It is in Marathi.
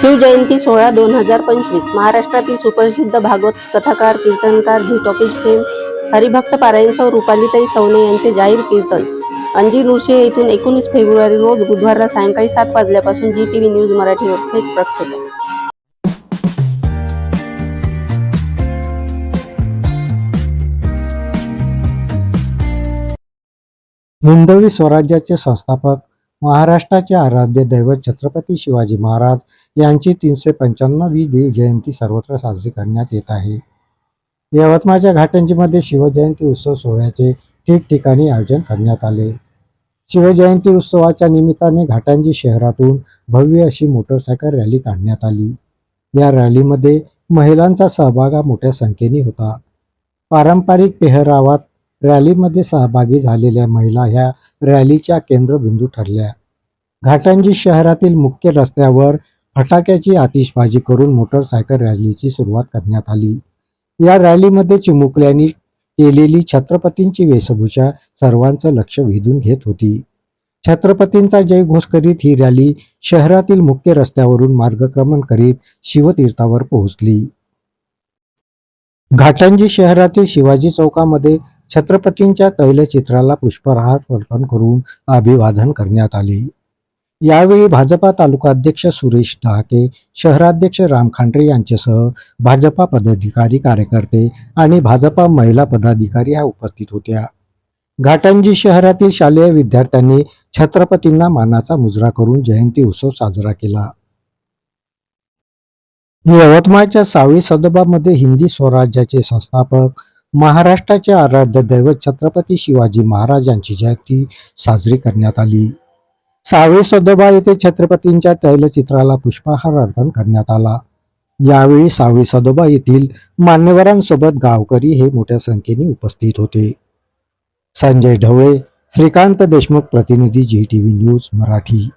शिवजयंती सोहळा दोन हजार पंचवीस. महाराष्ट्रातील सुप्रसिद्ध भागवत कथाकार कीर्तनकार झी टॉकीज फेम हरिभक्त पारायणसह रुपालीताई सवने यांचे जाहीर कीर्तन. अंजी नुरशे येथून एकोणीस फेब्रुवारी रोज बुधवारला सायंकाळी सात वाजल्यापासून जी टी व्ही न्यूज मराठीवर थेट प्रक्षेपण. हिंदवी स्वराज्याचे संस्थापक महाराष्ट्राचे आराध्य दैवत छत्रपती शिवाजी महाराज यांची तीनशे पंच्याण्णवी जयंती सर्वत्र साजरी करण्यात येत आहे. यवतमाळच्या घाटंजीमध्ये शिवजयंती उत्सव सोहळ्याचे ठिकठिकाणी आयोजन करण्यात आले. शिवजयंती उत्सवाच्या निमित्ताने घाटंजी शहरातून भव्य अशी मोटरसायकल रॅली काढण्यात आली. या रॅलीमध्ये महिलांचा सहभाग मोठ्या संख्येने होता. पारंपरिक पेहरावात रॅलीमध्ये सहभागी झालेल्या महिला ह्या रॅलीच्या केंद्रबिंदू ठरल्या. घाटंजी शहरातील मुख्य रस्त्यावर फटाक्याची आतिषबाजी करून मोटरसायकल रॅलीची सुरुवात करण्यात आली. या रॅलीमध्ये चिमुकल्यांनी केलेली छत्रपतींची वेशभूषा सर्वांचं लक्ष वेधून घेत होती. छत्रपतींचा जयघोष करीत ही रॅली शहरातील मुख्य रस्त्यावरून मार्गक्रमण करीत शिवतीर्थावर पोहोचली. घाटंजी शहरातील शिवाजी चौकामध्ये छत्रपतींच्या तैलचित्राला पुष्पहार अर्पण करून अभिवादन करण्यात आले. यावेळी भाजपा तालुकाध्यक्ष सुरेश डहाके शहराध्यक्ष राम खांडरे यांच्यासह भाजपा पदाधिकारी कार्यकर्ते आणि भाजपा महिला पदाधिकारी ह्या उपस्थित होत्या. घाटंजी शहरातील शालेय विद्यार्थ्यांनी छत्रपतींना मानाचा मुजरा करून जयंती उत्सव साजरा केला. यवतमाळच्या सावळी सदोबामध्ये हिंदी स्वराज्याचे संस्थापक महाराष्ट्राचे आराध्य दैवत छत्रपती शिवाजी महाराज यांची जयंती साजरी करण्यात आली. सावळी सदोबा येथे छत्रपतींच्या तैलचित्राला पुष्पहार अर्पण करण्यात आला. यावेळी सावळी सदोबा येथील मान्यवरांसोबत गावकरी हे मोठ्या संख्येने उपस्थित होते. संजय ढवळे श्रीकांत देशमुख प्रतिनिधी G T V news Marathi.